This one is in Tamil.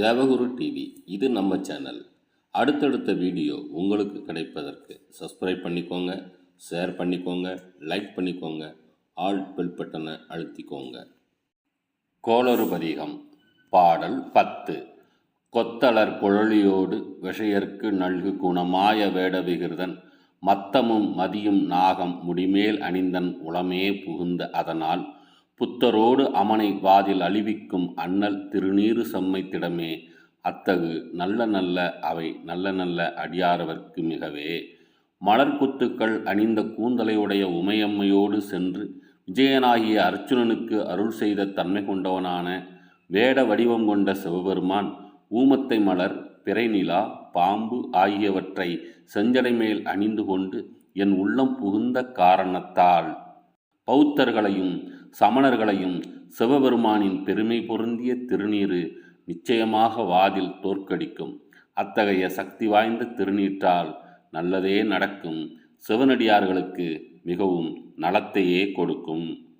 தேவகுரு டிவி இது நம்ம சேனல். அடுத்தடுத்த வீடியோ உங்களுக்கு கிடைப்பதற்கு சப்ஸ்கிரைப் பண்ணிக்கோங்க ஷேர் பண்ணிக்கோங்க லைக் பண்ணிக்கோங்க ஆல் பெல் பட்டனை அழுத்திக்கோங்க. கோளறு பதிகம் பாடல் பத்து. கொத்தளர் குழலியோடு விஷயர்க்கு நல்கு குணமாய வேட விகிருதன் மத்தமும் மதியும் நாகம் முடிமேல் அணிந்தன் உளமே புகுந்த அதனால் புத்தரோடு அமனை வாதில் அழிவிக்கும் அண்ணல் திருநீறு செம்மைத்திடமே அத்தகு நல்ல நல்ல அவை நல்ல நல்ல அடியாரவர்க்கு மிகவே. மலர்குத்துக்கள் அணிந்த கூந்தலையுடைய உமையம்மையோடு சென்று விஜயனாகிய அர்ச்சுனனுக்கு அருள் செய்த தன்மை கொண்டவனான வேட வடிவம் கொண்ட சிவபெருமான் ஊமத்தை மலர் பிறைநிலா பாம்பு ஆகியவற்றை செஞ்சடை மேல் அணிந்து கொண்டு என் உள்ளம் புகுந்த காரணத்தால் பௌத்தர்களையும் சமணர்களையும் சிவபெருமானின் பெருமை பொருந்திய திருநீறு நிச்சயமாக வாதில் தோற்கடிக்கும். அத்தகைய சக்தி வாய்ந்த திருநீற்றால் நல்லதே நடக்கும். சிவனடியார்களுக்கு மிகவும் நலத்தையே கொடுக்கும்.